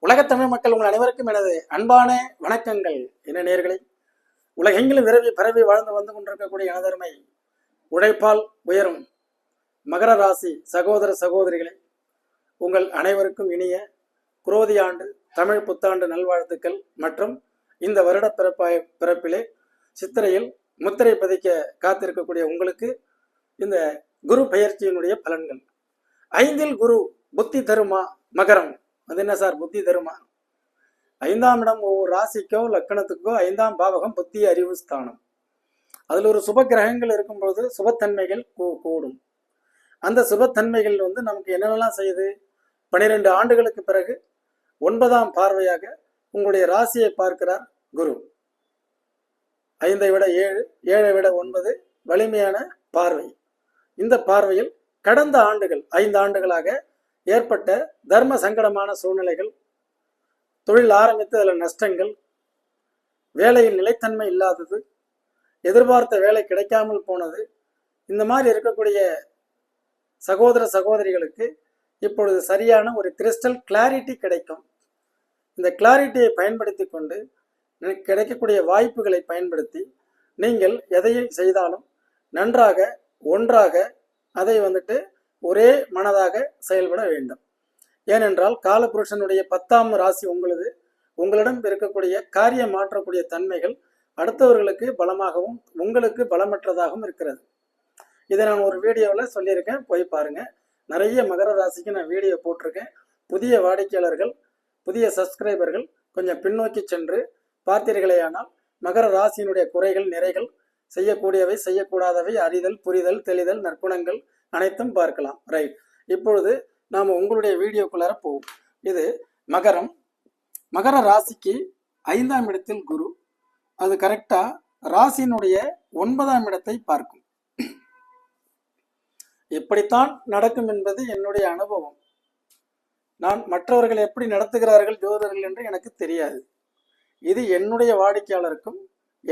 உலகத் தமிழ் மக்கள் உங்கள் அனைவருக்கும் எனது அன்பான வணக்கங்கள். என்ன நேர்களே உலகெங்கிலும் விரவி பரவி வாழ்ந்து வந்து கொண்டிருக்கக்கூடிய எனதருமை உழைப்பால் உயரும் மகர ராசி சகோதர சகோதரிகளே உங்கள் அனைவருக்கும் இனிய குரோதி ஆண்டு தமிழ் புத்தாண்டு நல்வாழ்த்துக்கள். மற்றும் இந்த வருட பிறப்பாய பிறப்பிலே சித்திரையில் முத்திரை பதிக்க காத்திருக்கக்கூடிய உங்களுக்கு இந்த குரு பயிற்சியினுடைய பலன்கள். ஐந்தில் குரு புத்தி தருமா மகரம்? அது என்ன சார்? புத்தி தருமா? ஐந்தாம் இடம் ஒவ்வொரு ராசிக்கோ லக்கணத்துக்கோ ஐந்தாம் பாவகம் புத்தி அறிவு ஸ்தானம். அதில் ஒரு சுப கிரகங்கள் இருக்கும்பொழுது சுபத்தன்மைகள் கூ- கூடும். அந்த சுபத்தன்மைகள் வந்து நமக்கு என்னென்னலாம் செய்யுது? பன்னிரெண்டு ஆண்டுகளுக்கு பிறகு ஒன்பதாம் பார்வையாக உங்களுடைய ராசியை பார்க்கிறார் குரு. ஐந்தை விட ஏழு ஏழை விட ஒன்பது வலிமையான பார்வை. இந்த பார்வையில் கடந்த ஆண்டுகள் ஐந்து ஆண்டுகளாக ஏற்பட்ட தர்ம சங்கடமான சூழ்நிலைகள் தொழில் ஆரம்பித்து அதில் நஷ்டங்கள் வேலையில் நிலைத்தன்மை இல்லாதது எதிர்பார்த்த வேலை கிடைக்காமல் போனது இந்த மாதிரி இருக்கக்கூடிய சகோதர சகோதரிகளுக்கு இப்பொழுது சரியான ஒரு கிறிஸ்டல் கிளாரிட்டி கிடைக்கும். இந்த கிளாரிட்டியை பயன்படுத்தி கொண்டு கிடைக்கக்கூடிய வாய்ப்புகளை பயன்படுத்தி நீங்கள் எதையும் செய்தாலும் நன்றாக ஒன்றாக அதை வந்துட்டு ஒரே மனதாக செயல்பட வேண்டும். ஏனென்றால் காலபுருஷனுடைய பத்தாம் ராசி உங்களது. உங்களிடம் இருக்கக்கூடிய காரியம் மாற்றக்கூடிய தன்மைகள் அடுத்தவர்களுக்கு பலமாகவும் உங்களுக்கு பலமற்றதாகவும் இருக்கிறது. இதை நான் ஒரு வீடியோவில் சொல்லியிருக்கேன். போய் பாருங்க. நிறைய மகர ராசிக்கு நான் வீடியோ போட்டிருக்கேன். புதிய வாடிக்கையாளர்கள் புதிய சப்ஸ்கிரைபர்கள் கொஞ்சம் பின்னோக்கி சென்று பார்த்தீர்களேயானால் மகர ராசியினுடைய குறைகள் நிறைகள் செய்யக்கூடியவை செய்யக்கூடாதவை அறிதல் புரிதல் தெளிதல் நற்குணங்கள் அனைத்தும் பார்க்கலாம். ரைட் இப்பொழுது நாம் உங்களுடைய வீடியோக்குள்ளார போவோம். இது மகரம். மகர ராசிக்கு ஐந்தாம் இடத்தில் குரு. அது கரெக்டா ராசியினுடைய ஒன்பதாம் இடத்தை பார்க்கும். இப்படித்தான் நடக்கும் என்பது என்னுடைய அனுபவம். நான் மற்றவர்கள் எப்படி நடத்துகிறார்கள் ஜோதிடர்கள் என்று எனக்கு தெரியாது. இது என்னுடைய வாடிக்கையாளருக்கும்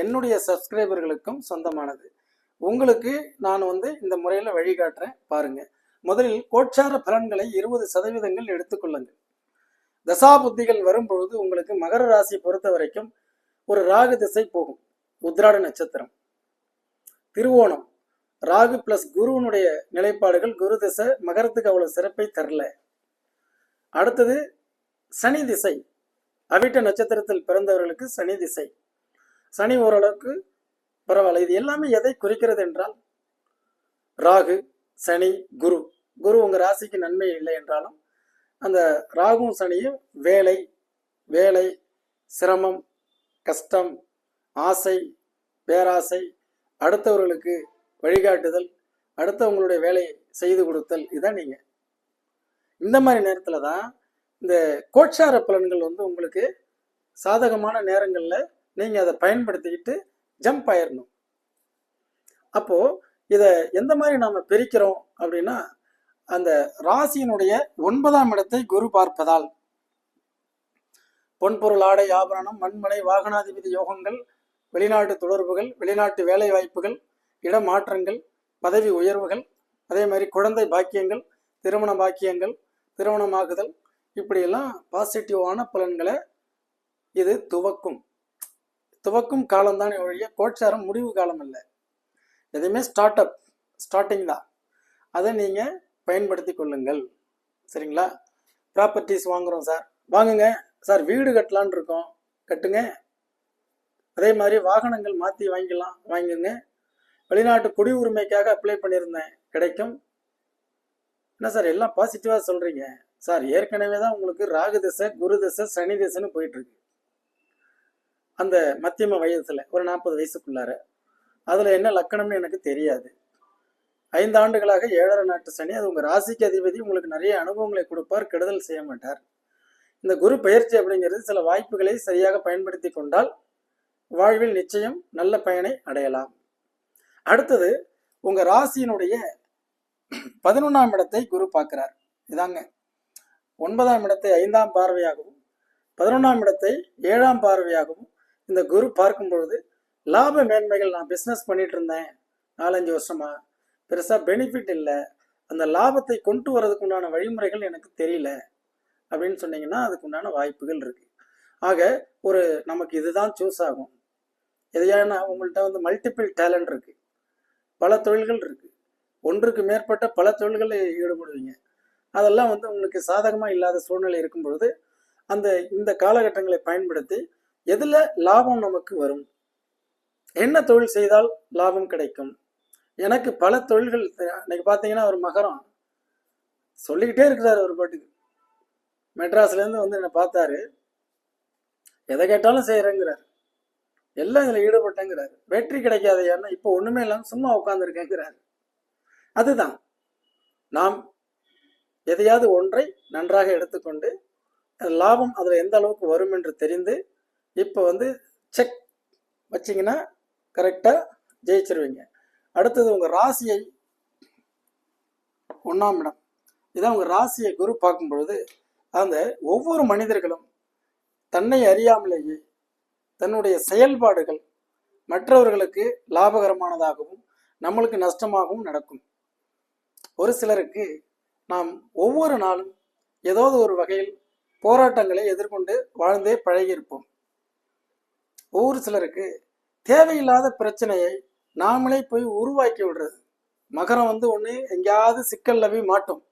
என்னுடைய சப்ஸ்கிரைபர்களுக்கும் சொந்தமானது. உங்களுக்கு நான் வந்து இந்த முறையில் வழிகாட்டுறேன் பாருங்க. முதலில் கோட்சார பலன்களை இருபது சதவீதங்கள் எடுத்துக்கொள்ளுங்கள் தசாபுத்திகள் வரும்பொழுது உங்களுக்கு மகர ராசி பொறுத்த வரைக்கும் ஒரு ராகு திசை போகும். உத்ராட நட்சத்திரம். திருவோணம். ராகு பிளஸ் குருவனுடைய நிலைப்பாடுகள் குரு திசை மகரத்துக்கு அவ்வளவு சிறப்பை தரல. அடுத்தது சனி திசை. அவிட்ட நட்சத்திரத்தில் பிறந்தவர்களுக்கு சனி திசை. சனி ஓரளவுக்கு பரவாயில்ல. இது எல்லாமே எதை குறிக்கிறது என்றால் ராகு சனி குரு. குரு உங்க ராசிக்கு நன்மை இல்லை என்றாலும் அந்த ராகும் சனியும் வேலை வேலை சிரமம் கஷ்டம் ஆசை பேராசை அடுத்தவர்களுக்கு வழிகாட்டுதல் அடுத்தவங்களுடைய வேலையை செய்து கொடுத்தல் இதான் நீங்க. இந்த மாதிரி நேரத்துல தான் இந்த கோட்சார பலன்கள் வந்து உங்களுக்கு சாதகமான நேரங்களில் நீங்கள் அதை பயன்படுத்திக்கிட்டு ஜம்ப் ஆயிடணும் அப்போ இதை எந்த மாதிரி நாம பிரிக்கிறோம் அப்படின்னா அந்த ராசியினுடைய ஒன்பதாம் இடத்தை குரு பார்ப்பதால். பொன்பொருள் ஆடை ஆபரணம் மண்மனை வாகனாதிபதி யோகங்கள் வெளிநாட்டு தொடர்புகள் வெளிநாட்டு வேலை வாய்ப்புகள் இடமாற்றங்கள் பதவி உயர்வுகள் அதே மாதிரி குழந்தை பாக்கியங்கள் திருமண பாக்கியங்கள் திருமணமாகுதல் இப்படியெல்லாம் பாசிட்டிவான பலன்களை இது துவக்கும். துவக்கும் காலம்தானே ஒழிய கோட்சாரம் முடிவு காலம் இல்லை எதுவுமே ஸ்டார்ட் அப் ஸ்டார்டிங் தான். அதை நீங்கள் பயன்படுத்தி கொள்ளுங்கள். சரிங்களா? ப்ராப்பர்ட்டிஸ் வாங்குகிறோம் சார் வாங்குங்க. சார் வீடு கட்டலான் இருக்கோம். கட்டுங்க. அதே மாதிரி வாகனங்கள் மாற்றி வாங்கிக்கலாம். வாங்குங்க. வெளிநாட்டு குடியுரிமைக்காக அப்ளை பண்ணியிருந்தேன். கிடைக்கும். என்ன சார் எல்லாம் பாசிட்டிவாக சொல்கிறீங்க சார் ஏற்கனவே தான் உங்களுக்கு ராகு திசை குரு திசை சனி திசைன்னு போயிட்டுருக்கு அந்த மத்தியம வயதுல ஒரு நாற்பது வயசுக்குள்ளார அதுல என்ன லக்கணம்னு எனக்கு தெரியாது. ஐந்து ஆண்டுகளாக ஏழரை நாட்டு சனி அது உங்க ராசிக்கு அதிபதி உங்களுக்கு நிறைய அனுபவங்களை கொடுப்பார் கெடுதல் செய்ய மாட்டார். இந்த குரு பயிற்சி அப்படிங்கிறது சில வாய்ப்புகளை சரியாக பயன்படுத்தி கொண்டால் வாழ்வில் நிச்சயம் நல்ல பயனை அடையலாம். அடுத்தது உங்க ராசியினுடைய பதினொன்றாம் இடத்தை குரு பார்க்கிறார். இதாங்க ஒன்பதாம் இடத்தை ஐந்தாம் பார்வையாகவும் பதினொன்றாம் இடத்தை ஏழாம் பார்வையாகவும் இந்த குரு பார்க்கும் பொழுது லாப மேன்மைகள் நான் பிஸ்னஸ் பண்ணிட்டு இருந்தேன் நாலஞ்சு வருஷமா. பெருசாக பெனிஃபிட் இல்லை. அந்த லாபத்தை கொண்டு வரதுக்கு உண்டான வழிமுறைகள் எனக்கு தெரியல. அப்படின்னு சொன்னீங்கன்னா அதுக்கு உண்டான வாய்ப்புகள் இருக்கு. ஆக ஒரு நமக்கு இதுதான் சூஸ் ஆகும். எதையான உங்கள்கிட்ட வந்து மல்டிபிள் டேலண்ட் இருக்கு. பல தொழில்கள் இருக்கு. ஒன்றுக்கு மேற்பட்ட பல தொழில்களை ஈடுபடுவீங்க. அதெல்லாம் வந்து உங்களுக்கு சாதகமாக இல்லாத சூழ்நிலை இருக்கும் பொழுது அந்த இந்த காலகட்டங்களை பயன்படுத்தி எதில் லாபம் நமக்கு வரும்? என்ன தொழில் செய்தால் லாபம் கிடைக்கும்? எனக்கு பல தொழில்கள் இன்னைக்கு பார்த்தீங்கன்னா ஒரு மகரம். சொல்லிக்கிட்டே இருக்கிறார் ஒரு பாட்டுக்கு. மெட்ராஸ்லேருந்து வந்து என்னை பார்த்தாரு. எதை கேட்டாலும் செய்கிறேங்கிறார் எல்லாம் இதில் ஈடுபட்டேங்கிறார். வெற்றி கிடைக்காத ஏன்னா இப்போ ஒன்றுமே இல்லாமல் சும்மா உட்காந்துருக்கேங்கிறாரு அதுதான். நாம் எதையாவது ஒன்றை நன்றாக எடுத்துக்கொண்டு லாபம் அதில் எந்த அளவுக்கு வரும் என்று தெரிந்து இப்போ வந்து செக் வச்சிங்கன்னா கரெக்டாக ஜெயிச்சிருவீங்க. அடுத்தது உங்கள் ராசியை ஒன்றாம் இடம். இதான் உங்கள் ராசியை குரு பார்க்கும்பொழுது அந்த ஒவ்வொரு மனிதர்களும் தன்னை அறியாமலேயே தன்னுடைய செயல்பாடுகள் மற்றவர்களுக்கு லாபகரமானதாகவும் நம்மளுக்கு நஷ்டமாகவும் நடக்கும். ஒரு சிலருக்கு நாம் ஒவ்வொரு நாளும் ஏதாவது ஒரு வகையில் போராட்டங்களை எதிர்கொண்டு வாழ்ந்தே பழகியிருப்போம். ஒவ்வொரு சிலருக்கு தேவையில்லாத பிரச்சனையை நாமளே போய் உருவாக்கி விடுறது. மகரம் வந்து ஒன்று எங்கேயாவது சிக்கல்ல போய் மாட்டோம்.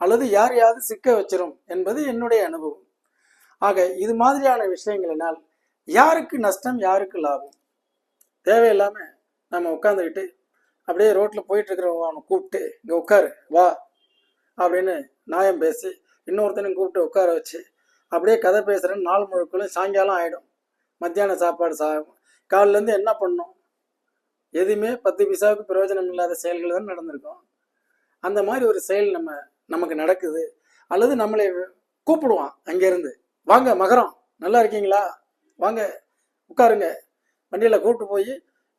அல்லது யாரையாவது சிக்க வச்சிரும் என்பது என்னுடைய அனுபவம். ஆக இது மாதிரியான விஷயங்களினால் யாருக்கு நஷ்டம் யாருக்கு லாபம்? தேவையில்லாம நம்ம உட்காந்துக்கிட்டு அப்படியே ரோட்டில் போயிட்டு இருக்கிறவங்க கூப்பிட்டு இங்கே உட்காரு வா அப்படின்னு நியாயம் பேசி இன்னொருத்தனையும் கூப்பிட்டு உட்கார வச்சு அப்படியே கதை பேசுகிறேன்னு நாள் முழுக்களும் சாயங்காலம் ஆகிடும் மத்தியான சாப்பாடு சா காலிலேருந்து என்ன பண்ணோம்? எதுவுமே பத்து பைசாவுக்கு பிரயோஜனம் இல்லாத செயல்கள் தான் நடந்திருக்கும். அந்த மாதிரி ஒரு செயல் நம்ம நமக்கு நடக்குது. அல்லது நம்மளை கூப்பிடுவான் அங்கேருந்து. வாங்க மகரம் நல்லா இருக்கீங்களா? வாங்க உட்காருங்க. வண்டியில் கூப்பிட்டு போய்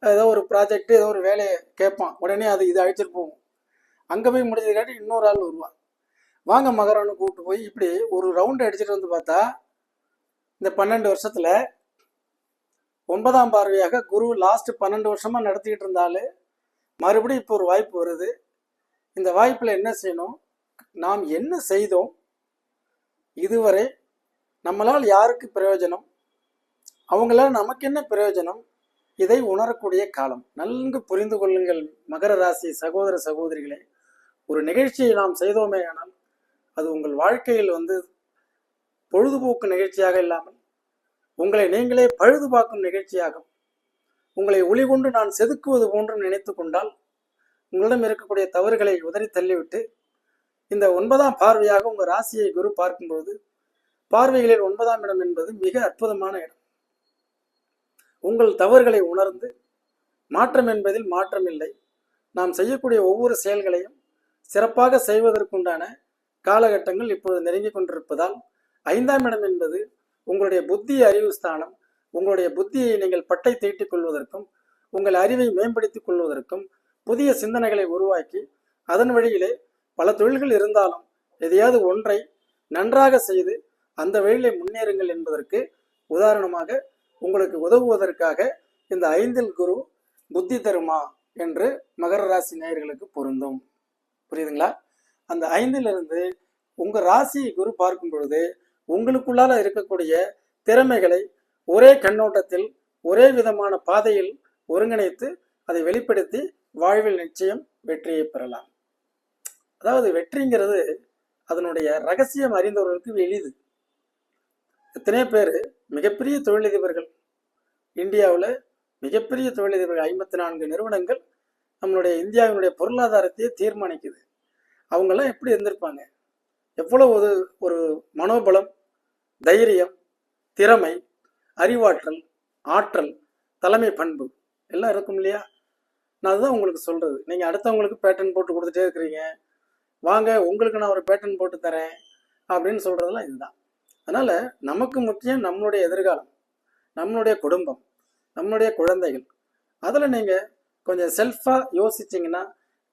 ஏதோ ஒரு ப்ராஜெக்ட் ஏதோ ஒரு வேலையை கேட்பான். உடனே அது இது அழிச்சிட்டு போவோம். அங்கே போய் முடிஞ்சதுக்காட்டி இன்னொரு ஆள் வருவான். வாங்க மகரம்னு கூப்பிட்டு போய் இப்படி ஒரு ரவுண்டு அடிச்சுட்டு வந்து பார்த்தா இந்த பன்னெண்டு வருஷத்தில் ஒன்பதாம் பார்வையாக குரு லாஸ்ட் பன்னெண்டு வருஷமா நடத்திக்கிட்டு இருந்தாலே மறுபடியும் இப்போ ஒரு வாய்ப்பு வருது. இந்த வாய்ப்பில் என்ன செய்யணும்? நாம் என்ன செய்தோம்? இதுவரை நம்மளால் யாருக்கு பிரயோஜனம்? அவங்களால் நமக்கு என்ன பிரயோஜனம்? இதை உணரக்கூடிய காலம். நன்கு புரிந்து கொள்ளுங்கள் மகர ராசி சகோதர சகோதரிகளே. ஒரு நிகழ்ச்சியை நாம் செய்தோமே ஆனால் அது உங்கள் வாழ்க்கையில் வந்து பொழுதுபோக்கு நிகழ்ச்சியாக இல்லாமல் உங்களை நீங்களே பழுது பார்க்கும் நிகழ்ச்சியாகும். உங்களை ஒளி கொண்டு நான் செதுக்குவது போன்று நினைத்து கொண்டால் உங்களிடம் இருக்கக்கூடிய தவறுகளை உதறி தள்ளிவிட்டு இந்த ஒன்பதாம் பார்வையாக உங்கள் ராசியை குரு பார்க்கும்போது பார்வைகளில் ஒன்பதாம் இடம் என்பது மிக அற்புதமான இடம். உங்கள் தவறுகளை உணர்ந்து மாற்றம் என்பதில் மாற்றம் இல்லை. நாம் செய்யக்கூடிய ஒவ்வொரு செயல்களையும் சிறப்பாக செய்வதற்குண்டான காலகட்டங்கள் இப்பொழுது நெருங்கிக் கொண்டிருப்பதால் ஐந்தாம் இடம் என்பது உங்களுடைய புத்தி அறிவு ஸ்தானம் உங்களுடைய புத்தியை நீங்கள் பட்டை தீட்டிக் கொள்வதற்கும் உங்கள் அறிவை மேம்படுத்திக் கொள்வதற்கும் புதிய சிந்தனைகளை உருவாக்கி அதன் வழியிலே பல தொழில்கள் இருந்தாலும் எதையாவது ஒன்றை நன்றாக செய்து அந்த வழியிலே முன்னேறுங்கள் என்பதற்கு உதாரணமாக உங்களுக்கு உதவுவதற்காக இந்த ஐந்தில் குரு புத்தி தருமா என்று மகர ராசி நேயர்களுக்கு பொருந்தும். புரியுதுங்களா? அந்த ஐந்திலிருந்து உங்கள் ராசியை குரு பார்க்கும் பொழுது உங்களுக்குள்ளால இருக்கக்கூடிய திறமைகளை ஒரே கண்ணோட்டத்தில் ஒரே விதமான பாதையில் ஒருங்கிணைத்து அதை வெளிப்படுத்தி வாழ்வில் நிச்சயம் வெற்றியை பெறலாம். அதாவது வெற்றிங்கிறது அதனுடைய ரகசியம் அறிந்தவர்களுக்கு எளிது. எத்தனை பேர் மிகப்பெரிய தொழிலதிபர்கள். இந்தியாவில் மிகப்பெரிய தொழிலதிபர்கள் ஐம்பத்தி நான்கு நிறுவனங்கள் நம்மளுடைய இந்தியாவினுடைய பொருளாதாரத்தையே தீர்மானிக்குது. அவங்கெல்லாம் எப்படி இருந்திருப்பாங்க? எவ்வளவு ஒரு ஒரு மனோபலம் தைரியம் திறமை அறிவாற்றல் ஆற்றல் தலைமை பண்பு எல்லாம் இருக்கும் இல்லையா? நான் அதுதான் உங்களுக்கு சொல்றது. நீங்க அடுத்தவங்களுக்கு பேட்டர்ன் போட்டு கொடுத்துட்டே இருக்கிறீங்க. வாங்க உங்களுக்கு நான் ஒரு பேட்டர்ன் போட்டு தரேன் அப்படின்னு சொல்றதெல்லாம் இதுதான். அதனால நமக்கு முக்கியம் நம்மளுடைய எதிர்காலம் நம்மளுடைய குடும்பம் நம்மளுடைய குழந்தைகள். அதில் நீங்க கொஞ்சம் செல்ஃபாக யோசிச்சிங்கன்னா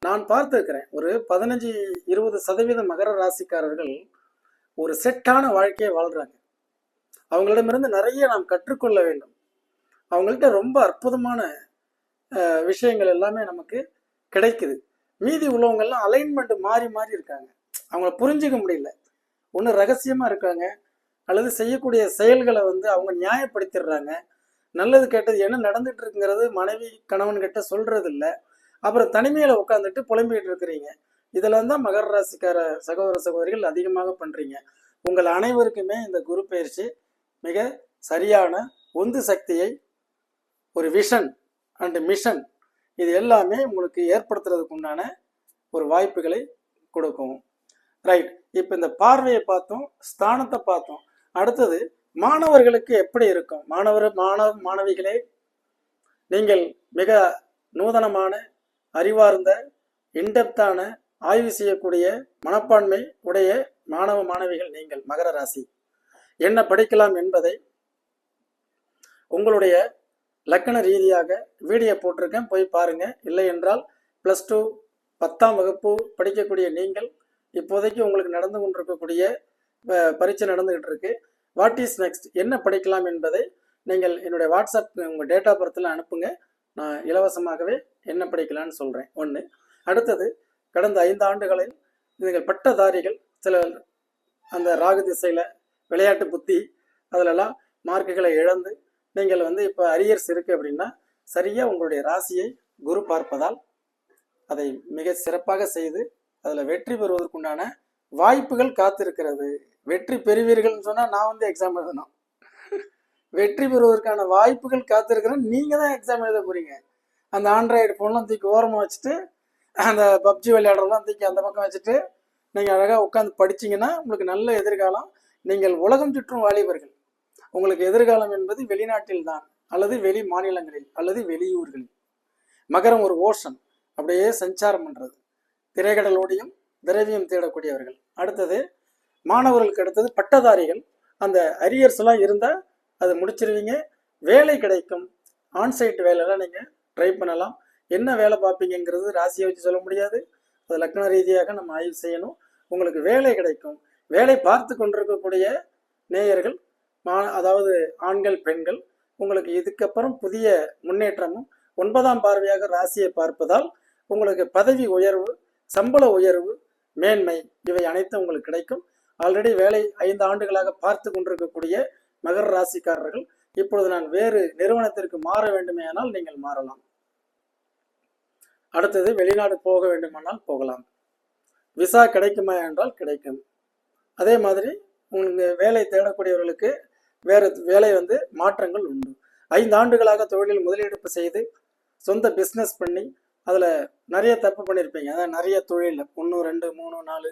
நான் பார்த்துருக்கிறேன் ஒரு பதினஞ்சு இருபது சதவீத மகர ராசிக்காரர்கள் ஒரு செட்டான வாழ்க்கையை வாழ்கிறாங்க அவங்களிடமிருந்து நிறைய நாம் கற்றுக்கொள்ள வேண்டும். அவங்கள்ட்ட ரொம்ப அற்புதமான விஷயங்கள் எல்லாமே நமக்கு கிடைக்குது. மீதி உள்ளவங்கெல்லாம் அலைன்மெண்ட் மாறி மாறி இருக்காங்க. அவங்கள புரிஞ்சுக்க முடியல. ஒன்று ரகசியமாக இருக்காங்க. அல்லது செய்யக்கூடிய செயல்களை வந்து அவங்க நியாயப்படுத்திடுறாங்க. நல்லது கெட்டது என்ன நடந்துட்டு இருக்குங்கிறது மனைவி கணவன் கிட்ட சொல்றது இல்லை அப்புறம் தனிமையில உட்காந்துட்டு புலம்பிக்கிட்டு இருக்கிறீங்க. இதெல்லாம் தான் மகர ராசிக்கார சகோதர சகோதரிகள் அதிகமாக பண்றீங்க. உங்கள் அனைவருக்குமே இந்த குரு பயிற்சி மிக சரியான உந்து சக்தியை ஒரு விஷன் அண்டு மிஷன் இது எல்லாமே உங்களுக்கு ஏற்படுத்துறதுக்கு உண்டான ஒரு வாய்ப்புகளை கொடுக்கும். ரைட் இப்போ இந்த பார்வையை பார்த்தோம் ஸ்தானத்தை பார்த்தோம். அடுத்தது மாணவர்களுக்கு எப்படி இருக்கும்? மாணவர் மாணவ மாணவிகளே நீங்கள் மிக நூதனமான அறிவார்ந்த இன்டெப்தான ஆய்வு செய்யக்கூடிய மனப்பான்மை உடைய மாணவ மாணவிகள் நீங்கள் மகர ராசி. என்ன படிக்கலாம் என்பதை உங்களுடைய லக்கண ரீதியாக வீடியோ போட்டிருக்கேன். போய் பாருங்க. இல்லை என்றால் ப்ளஸ் டூ பத்தாம் வகுப்பு படிக்கக்கூடிய நீங்கள் இப்போதைக்கு உங்களுக்கு நடந்து கொண்டிருக்கக்கூடிய பரீட்சை நடந்துகிட்டு இருக்கு. வாட் இஸ் நெக்ஸ்ட் என்ன படிக்கலாம் என்பதை நீங்கள் என்னுடைய வாட்ஸ்அப் உங்கள் டேட்டா பர்த்தில் அனுப்புங்க. நான் இலவசமாகவே என்ன படிக்கலாம்னு சொல்கிறேன் ஒன்று அடுத்தது கடந்த ஐந்து ஆண்டுகளில் நீங்கள் பட்டதாரிகள் சில அந்த ராகு திசையில் விளையாட்டு புத்தி அதிலெல்லாம் மார்க்குகளை இழந்து நீங்கள் வந்து இப்போ அரியர்ஸ் இருக்கு அப்படின்னா சரியாக உங்களுடைய ராசியை குரு பார்ப்பதால் அதை மிக சிறப்பாக செய்து அதில் வெற்றி பெறுவதற்குண்டான வாய்ப்புகள் காத்திருக்கிறது. வெற்றி பெறுவீர்கள்னு சொன்னால் நான் வந்து எக்ஸாம் எழுதணும். வெற்றி பெறுவதற்கான வாய்ப்புகள் காத்திருக்கிறேன். நீங்கள் தான் எக்ஸாம் எழுத போறீங்க. அந்த ஆண்ட்ராய்டு ஃபோன்லாம் தூக்கி ஓரமாக வச்சுட்டு அந்த பப்ஜி விளையாடுறதெல்லாம் தூக்கி அந்த பக்கம் வச்சுட்டு நீங்கள் அழகாக உட்காந்து படிச்சீங்கன்னா உங்களுக்கு நல்ல எதிர்காலம் நீங்கள் உலகம் சுற்றும் வாலிபர்கள். உங்களுக்கு எதிர்காலம் என்பது வெளிநாட்டில் தான் அல்லது வெளி மாநிலங்களில் அல்லது வெளியூர்களில். மகரம் ஒரு ஓஷன் அப்படியே சஞ்சாரம் பண்றது. திரைக்கடலோடையும் திரவியம் தேடக்கூடியவர்கள். அடுத்தது மாணவர்களுக்கு அடுத்தது பட்டதாரிகள். அந்த அரியர்ஸ் எல்லாம் இருந்தால் அதை முடிச்சிருவீங்க. வேலை கிடைக்கும். ஆன்சைட் வேலையெல்லாம் நீங்கள் ட்ரை பண்ணலாம். என்ன வேலை பார்ப்பீங்கிறது ராசியை வச்சு சொல்ல முடியாது. அது லக்ன ரீதியாக நம்ம ஆய்வு செய்யணும். உங்களுக்கு வேலை கிடைக்கும். வேலை பார்த்து கொண்டிருக்கக்கூடிய நேயர்கள் மா அதாவது ஆண்கள் பெண்கள் உங்களுக்கு இதுக்கப்புறம் புதிய முன்னேற்றமும் ஒன்பதாம் பார்வையாக ராசியை பார்ப்பதால் உங்களுக்கு பதவி உயர்வு சம்பள உயர்வு மேன்மை இவை அனைத்தும் உங்களுக்கு கிடைக்கும். ஆல்ரெடி வேலை ஐந்து ஆண்டுகளாக பார்த்து கொண்டிருக்கக்கூடிய மகர ராசிக்காரர்கள் இப்பொழுது நான் வேறு நிறுவனத்திற்கு மாற வேண்டுமேயானால் நீங்கள் மாறலாம். அடுத்தது வெளிநாடு போக வேண்டுமானால் போகலாம். விசா கிடைக்குமா என்றால் கிடைக்கும். அதே மாதிரி உங்களுக்கு வேலை தேடக்கூடியவர்களுக்கு வேறு வேலை வந்து மாற்றங்கள் உண்டு. ஐந்து ஆண்டுகளாக தொழிலில் முதலீடு செய்து சொந்த பிஸ்னஸ் பண்ணி அதில் நிறைய தப்பு பண்ணியிருப்பீங்க அதாவது நிறைய தொழில் ஒன்று ரெண்டு மூணு நாலு.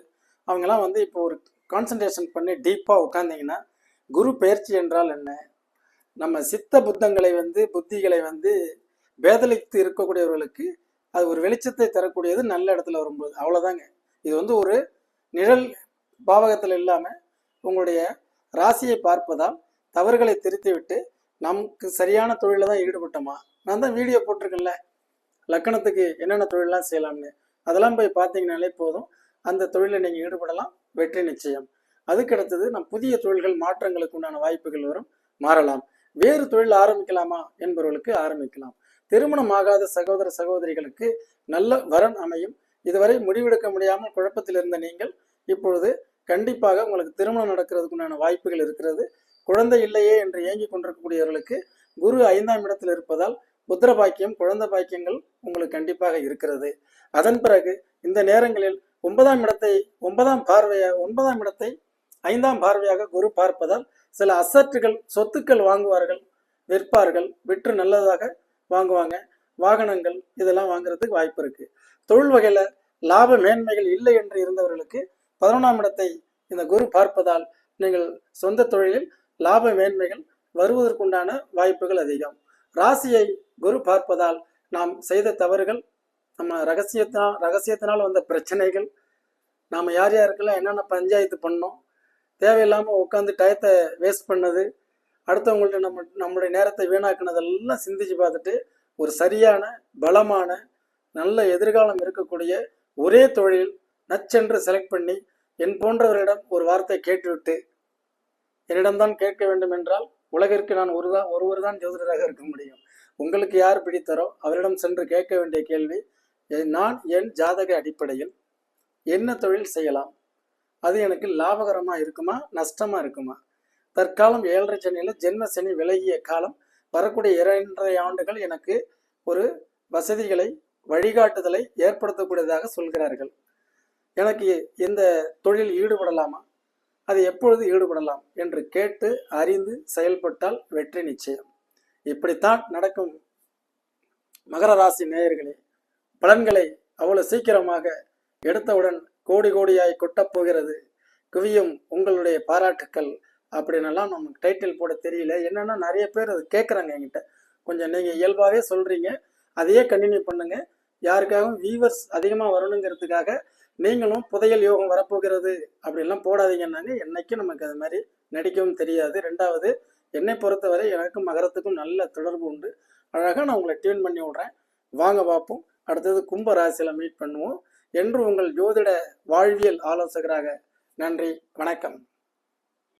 அவங்கெல்லாம் வந்து இப்போ ஒரு கான்சன்ட்ரேஷன் பண்ணி டீப்பாக உட்காந்திங்கன்னா குரு பயிற்சி என்றால் என்ன? நம்ம சித்த புத்தங்களை வந்து புத்திகளை வந்து பேதலித்து இருக்கக்கூடியவர்களுக்கு அது ஒரு வெளிச்சத்தை தரக்கூடியது நல்ல இடத்துல வரும்போது. அவ்வளோதாங்க இது வந்து ஒரு நிழல் பாவகத்தில் இல்லாமல் உங்களுடைய ராசியை பார்ப்பதால் தவறுகளை திருத்திவிட்டு நமக்கு சரியான தொழிலில் தான் ஈடுபட்டோமா? நான் தான் வீடியோ போட்டிருக்கேன்ல. லக்கணத்துக்கு என்னென்ன தொழிலெலாம் செய்யலாம்னு. அதெல்லாம் போய் பார்த்தீங்கனாலே போதும். அந்த தொழிலில் நீங்கள் ஈடுபடலாம். வெற்றி நிச்சயம். அதுக்கடுத்தது நம் புதிய தொழில்கள் மாற்றங்களுக்கு உண்டான வாய்ப்புகள் வரும். மாறலாம். வேறு தொழில் ஆரம்பிக்கலாமா என்பவர்களுக்கு ஆரம்பிக்கலாம். திருமணம் ஆகாத சகோதர சகோதரிகளுக்கு நல்ல வரன் அமையும். இதுவரை முடிவெடுக்க முடியாமல் குழப்பத்தில் இருந்த நீங்கள் இப்பொழுது கண்டிப்பாக உங்களுக்கு திருமணம் நடக்கிறதுக்குண்டான வாய்ப்புகள் இருக்கிறது. குழந்தை இல்லையே என்று ஏங்கி கொண்டிருக்கக்கூடியவர்களுக்கு குரு ஐந்தாம் இடத்தில் இருப்பதால் புத்திர பாக்கியம் குழந்தை பாக்கியங்கள் உங்களுக்கு கண்டிப்பாக இருக்கிறது. அதன் பிறகு இந்த நேரங்களில் ஒன்பதாம் இடத்தை ஒன்பதாம் பார்வைய ஒன்பதாம் இடத்தை ஐந்தாம் பார்வையாக குரு பார்ப்பதால் சில அசட்டுகள் சொத்துக்கள் வாங்குவார்கள் விற்பார்கள் விற்று நல்லதாக வாங்குவாங்க. வாகனங்கள் இதெல்லாம் வாங்குறதுக்கு வாய்ப்பு இருக்கு. தொழில் வகையில லாப மேன்மைகள் இல்லை என்று இருந்தவர்களுக்கு பதினொன்றாம் இடத்தை இந்த குரு பார்ப்பதால் நீங்கள் சொந்த தொழிலில் லாப மேன்மைகள் வருவதற்குண்டான வாய்ப்புகள் அதிகம். ராசியை குரு பார்ப்பதால் நாம் செய்த தவறுகள் நம்ம ரகசியத்தினால் ரகசியத்தினால் வந்த பிரச்சனைகள் நாம் யார் யாருக்கெல்லாம் என்னென்ன பஞ்சாயத்து பண்ணோம் தேவையில்லாமல் உட்காந்து டயத்தை வேஸ்ட் பண்ணது அடுத்தவங்கள்ட்ட நம்ம நம்மளுடைய நேரத்தை வீணாக்குனதெல்லாம் சிந்திச்சு பார்த்துட்டு ஒரு சரியான பலமான நல்ல எதிர்காலம் இருக்கக்கூடிய ஒரே தொழில் நச்சென்று செலக்ட் பண்ணி என் போன்றவரிடம் ஒரு வார்த்தை கேட்டுவிட்டு என்னிடம்தான் கேட்க வேண்டும் என்றால் உலகிற்கு நான் ஒருதான் ஒருவர் தான் ஜோதிடராக இருக்க முடியும். உங்களுக்கு யார் பிடித்தரோ அவரிடம் சென்று கேட்க வேண்டிய கேள்வி நான் என் ஜாதக அடிப்படையில் என்ன தொழில் செய்யலாம்? அது எனக்கு லாபகரமாக இருக்குமா நஷ்டமா இருக்குமா? தற்காலம் ஏழரை சனியில் ஜென்ம சனி விலகிய காலம் வரக்கூடிய இரண்டரை ஆண்டுகள் எனக்கு ஒரு வசதிகளை வழிகாட்டுதலை ஏற்படுத்தக்கூடியதாக சொல்கிறார்கள். எனக்கு இந்த தொழில் ஈடுபடலாமா? அது எப்பொழுது ஈடுபடலாம் என்று கேட்டு அறிந்து செயல்பட்டால் வெற்றி நிச்சயம். இப்படித்தான் நடக்கும். மகர ராசி நேயர்களே பலன்களை அவ்வளவு சீக்கிரமாக எடுத்தவுடன் கோடி கோடியாய் கொட்டப் போகிறது. குவியும் உங்களுடைய பாராட்டுக்கள் அப்படின்னெல்லாம் நமக்கு டைட்டில் போட தெரியல. என்னன்னா நிறைய பேர் அது கேட்குறாங்க என்கிட்ட. கொஞ்சம் நீங்கள் இயல்பாகவே சொல்கிறீங்க அதையே கண்டினியூ பண்ணுங்கள் யாருக்காகவும் வியூவர்ஸ் அதிகமாக வரணுங்கிறதுக்காக நீங்களும் புதையல் யோகம் வரப்போகிறது அப்படிலாம் போடாதீங்கன்னாங்க. என்னைக்கும் நமக்கு அது மாதிரி நடிக்கவும் தெரியாது. ரெண்டாவது என்னை பொறுத்தவரை எனக்கும் மகரத்துக்கும் நல்ல தொடர்பு உண்டு. அழகாக நான் உங்களை டியூன் பண்ணி விட்றேன். வாங்க பார்ப்போம். அடுத்தது கும்ப ராசியில் மீட் பண்ணுவோம். என்று உங்கள் ஜோதிட வாழ்வியல் ஆலோசகராக நன்றி வணக்கம்.